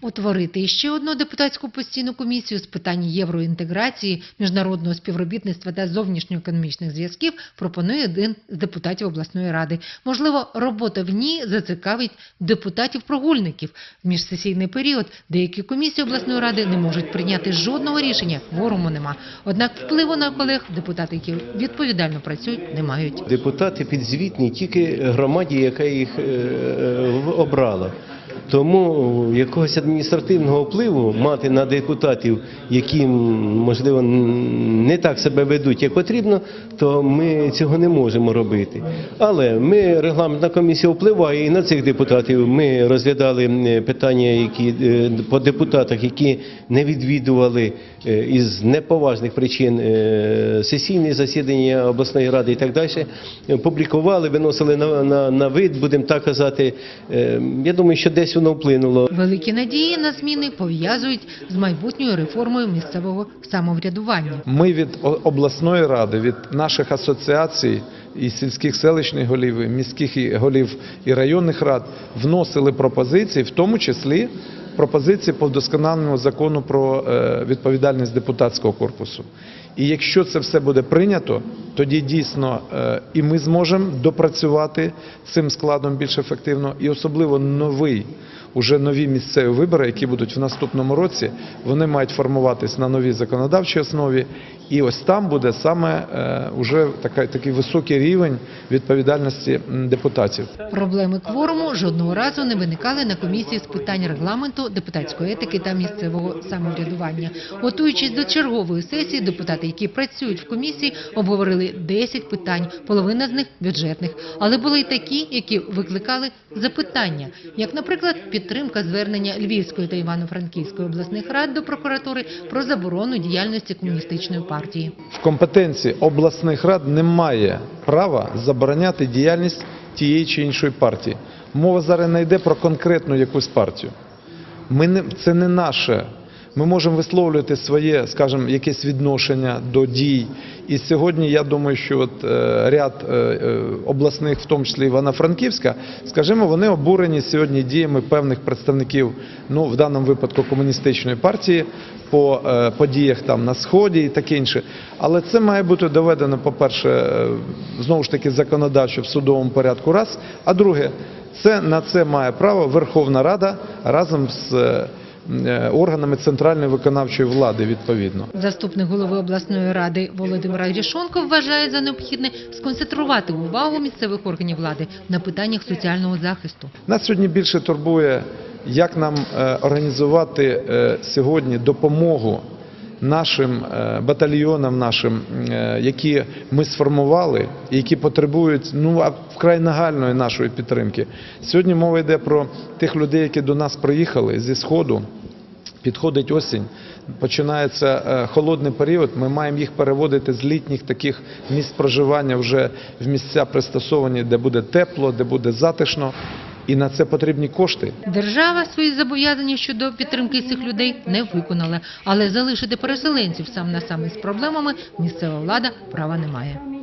Утворити ще одну депутатську постійну комісію з питань євроінтеграції, міжнародного співробітництва та зовнішньоекономічних зв'язків пропонує один з депутатів обласної ради. Можливо, робота в ній зацікавить депутатів-прогульників. В міжсесійний період деякі комісії обласної ради не можуть прийняти жодного рішення, кворуму нема. Однак впливу на колег депутати, які відповідально працюють, не мають. Депутати підзвітні тільки громаді, яка їх е, е, обрала. Тому якогось адміністративного впливу мати на депутатів, які можливо не так себе ведуть, як потрібно, то ми цього не можемо робити. Але ми регламентна комісія впливає і на цих депутатів. Ми розглядали питання, які е, по депутатах, які не відвідували е, із неповажних причин е, сесійні засідання обласної ради і так далі. Публікували, виносили на, на, на вид, будемо так казати. Я думаю, що десь воно вплинуло. Великі надії на зміни пов'язують з майбутньою реформою місцевого самоврядування. Ми від обласної ради, від наших асоціацій і сільських селищних голів, і міських голів і районних рад вносили пропозиції, в тому числі пропозиції по вдосконаленню закону про е, відповідальність депутатського корпусу. І якщо це все буде прийнято, тоді дійсно е, і ми зможемо допрацювати цим складом більш ефективно, і особливо новий. Уже нові місцеві вибори, які будуть в наступному році, вони мають формуватись на новій законодавчій основі, і ось там буде саме е, уже такий високий рівень відповідальності депутатів. Проблеми кворуму жодного разу не виникали на комісії з питань регламенту, депутатської етики та місцевого самоврядування. Готуючись до чергової сесії, депутати, які працюють в комісії, обговорили 10 питань, половина з них бюджетних. Але були й такі, які викликали запитання, як, наприклад, підтримка звернення Львівської та Івано-Франківської обласних рад до прокуратури про заборону діяльності комуністичної партії. В компетенції обласних рад немає права забороняти діяльність тієї чи іншої партії. Мова зараз не йде про конкретну якусь партію. Ми не, це не наше. Ми можемо висловлювати своє, скажімо, якесь відношення до дій. І сьогодні я думаю, що от, е, ряд е, е, обласних, в тому числі Івано-Франківська, скажімо, вони обурені сьогодні діями певних представників, ну в даному випадку комуністичної партії, по подіях там на сході і таке інше. Але це має бути доведено, по-перше, знову ж таки законодавчо в судовому порядку. Раз, а друге, це на це має право Верховна Рада разом з органами центральної виконавчої влади відповідно. Заступник голови обласної ради Володимир Рішонко вважає за необхідне сконцентрувати увагу місцевих органів влади на питаннях соціального захисту. Нас сьогодні більше турбує, як нам е, організувати е, сьогодні допомогу нашим е, батальйонам, нашим, е, які ми сформували, і які потребують ну вкрай нагальної нашої підтримки. Сьогодні мова йде про тих людей, які до нас приїхали зі сходу. Підходить осінь, починається е, холодний період. Ми маємо їх переводити з літніх таких місць проживання вже в місця пристосовані, де буде тепло, де буде затишно, і на це потрібні кошти. Держава свої зобов'язання щодо підтримки цих людей не виконала, але залишити переселенців сам на сам із проблемами місцева влада права не має.